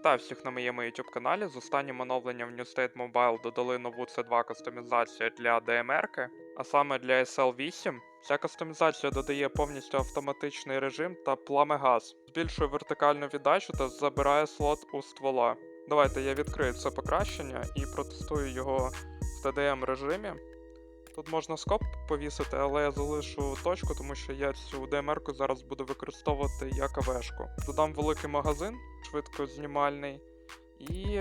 Вітаю всіх на моєму YouTube каналі. З останнім оновленням в New State Mobile додали нову C2 кастомізацію для DMR, а саме для SL8. Ця кастомізація додає повністю автоматичний режим та пламегаз, збільшує вертикальну віддачу та забирає слот у ствола. Давайте я відкрию це покращення і протестую його в TDM режимі. Тут можна скоп повісити, але я залишу точку, тому що я цю DMR зараз буду використовувати як АВшку. Додам великий магазин, швидкознімальний, і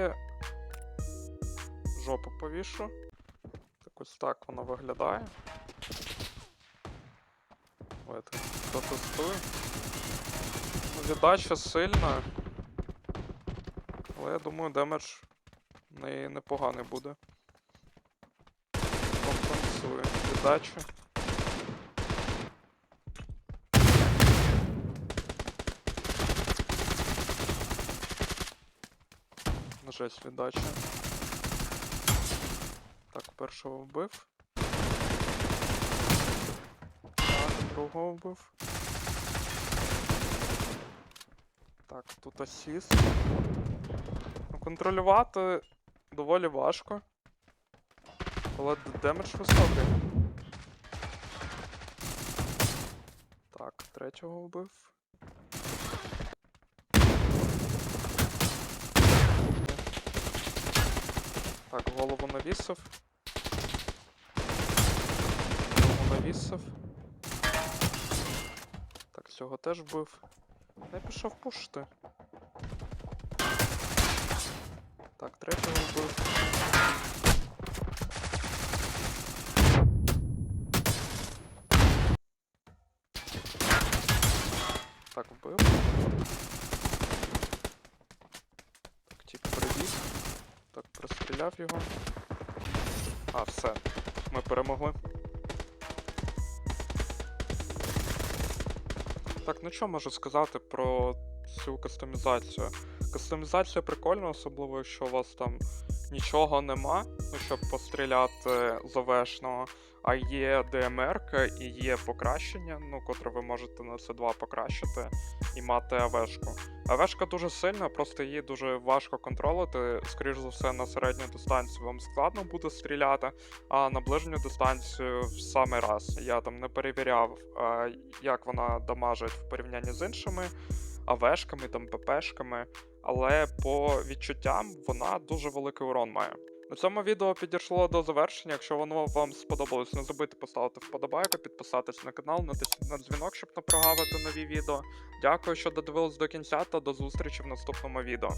жопу повішу. Так ось так воно виглядає. Давайте протестую. Ну, Віддача сильна. Але я думаю, демедж непоганий буде. Компенсує віддачу. На віддача. Так, першого вбив. Так, другого вбив. Так, тут асіст. Ну, контролювати доволі важко. Але демедж високий. Так, третього вбив. Так, голову навісив. Голову навісив. Так, цього теж вбив. Я пішов пушити. Так, третього вбив. Так, вбив. Так, тип прибіг. Так, простріляв його. А, все. Ми перемогли. Так, ну що можу сказати про цю кастомізацію? Кастомізація прикольна, особливо якщо у вас там нічого нема, ну щоб постріляти з ОВшного, а є ДМР і є покращення, ну, котре ви можете на C2 покращити і мати АВшку. АВшка дуже сильна, просто її дуже важко контролити. Скоріш за все, на середню дистанцію вам складно буде стріляти, а на ближню дистанцію в самий раз. Я там не перевіряв, як вона дамажить в порівнянні з іншими АВшками, там ППшками, але по відчуттям вона дуже великий урон має. На цьому відео підійшло до завершення. Якщо воно вам сподобалось, не забудьте поставити вподобайку, підписатись на канал, натисніть на дзвінок, щоб не прогавити нові відео. Дякую, що додивились до кінця та до зустрічі в наступному відео.